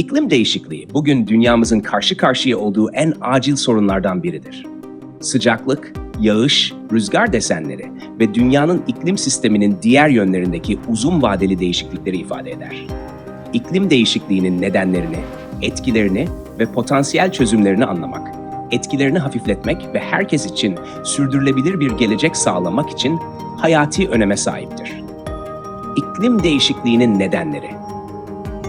İklim değişikliği bugün dünyamızın karşı karşıya olduğu en acil sorunlardan biridir. Sıcaklık, yağış, rüzgar desenleri ve dünyanın iklim sisteminin diğer yönlerindeki uzun vadeli değişiklikleri ifade eder. İklim değişikliğinin nedenlerini, etkilerini ve potansiyel çözümlerini anlamak, etkilerini hafifletmek ve herkes için sürdürülebilir bir gelecek sağlamak için hayati öneme sahiptir. İklim değişikliğinin nedenleri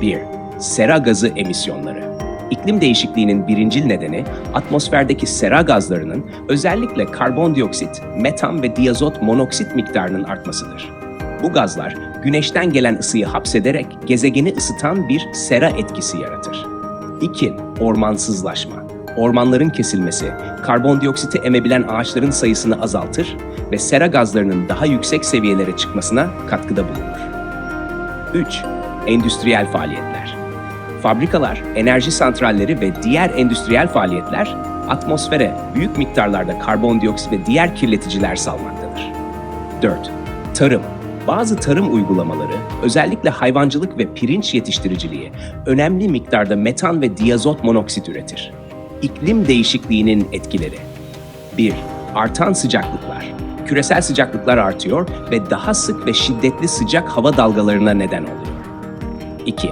1. Sera gazı emisyonları. İklim değişikliğinin birincil nedeni atmosferdeki sera gazlarının özellikle karbondioksit, metan ve diazot monoksit miktarının artmasıdır. Bu gazlar güneşten gelen ısıyı hapsederek gezegeni ısıtan bir sera etkisi yaratır. 2. Ormansızlaşma. Ormanların kesilmesi, karbondioksiti emebilen ağaçların sayısını azaltır ve sera gazlarının daha yüksek seviyelere çıkmasına katkıda bulunur. 3. Endüstriyel faaliyetler. Fabrikalar, enerji santralleri ve diğer endüstriyel faaliyetler atmosfere büyük miktarlarda karbondioksit ve diğer kirleticiler salmaktadır. 4. Tarım. Bazı tarım uygulamaları, özellikle hayvancılık ve pirinç yetiştiriciliği, önemli miktarda metan ve diazot monoksit üretir. İklim değişikliğinin etkileri 1. Artan sıcaklıklar. Küresel sıcaklıklar artıyor ve daha sık ve şiddetli sıcak hava dalgalarına neden oluyor. 2.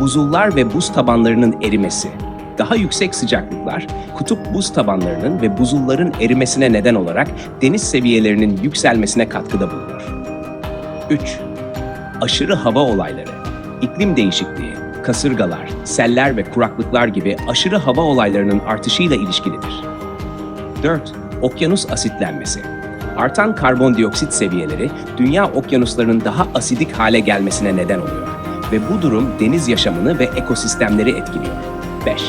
Buzullar ve buz tabanlarının erimesi. Daha yüksek sıcaklıklar, kutup buz tabanlarının ve buzulların erimesine neden olarak deniz seviyelerinin yükselmesine katkıda bulunur. 3. Aşırı hava olayları. İklim değişikliği, kasırgalar, seller ve kuraklıklar gibi aşırı hava olaylarının artışıyla ilişkilidir. 4. Okyanus asitlenmesi. Artan karbondioksit seviyeleri dünya okyanuslarının daha asidik hale gelmesine neden oluyor ve bu durum deniz yaşamını ve ekosistemleri etkiliyor. 5.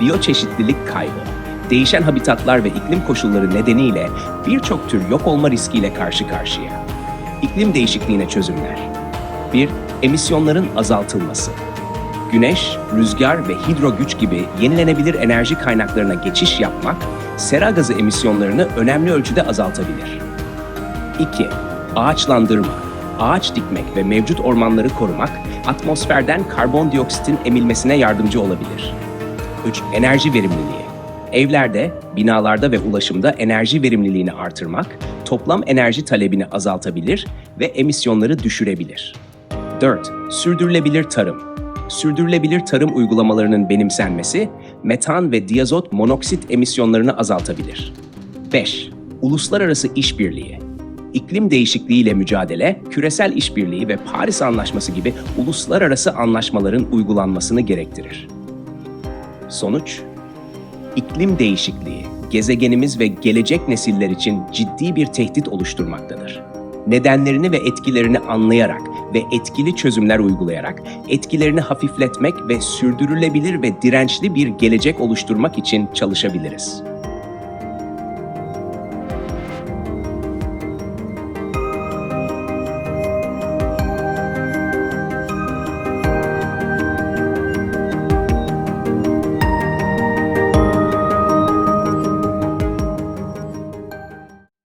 Biyoçeşitlilik kaybı. Değişen habitatlar ve iklim koşulları nedeniyle birçok tür yok olma riskiyle karşı karşıya. İklim değişikliğine çözümler. 1. Emisyonların azaltılması. Güneş, rüzgar ve hidro güç gibi yenilenebilir enerji kaynaklarına geçiş yapmak, sera gazı emisyonlarını önemli ölçüde azaltabilir. 2. Ağaçlandırma. Ağaç dikmek ve mevcut ormanları korumak, atmosferden karbondioksitin emilmesine yardımcı olabilir. 3. Enerji verimliliği. Evlerde, binalarda ve ulaşımda enerji verimliliğini artırmak, toplam enerji talebini azaltabilir ve emisyonları düşürebilir. 4. Sürdürülebilir tarım. Sürdürülebilir tarım uygulamalarının benimsenmesi, metan ve diazot monoksit emisyonlarını azaltabilir. 5. Uluslararası işbirliği. İklim değişikliğiyle mücadele, küresel işbirliği ve Paris Anlaşması gibi uluslararası anlaşmaların uygulanmasını gerektirir. Sonuç, iklim değişikliği, gezegenimiz ve gelecek nesiller için ciddi bir tehdit oluşturmaktadır. Nedenlerini ve etkilerini anlayarak ve etkili çözümler uygulayarak etkilerini hafifletmek ve sürdürülebilir ve dirençli bir gelecek oluşturmak için çalışabiliriz.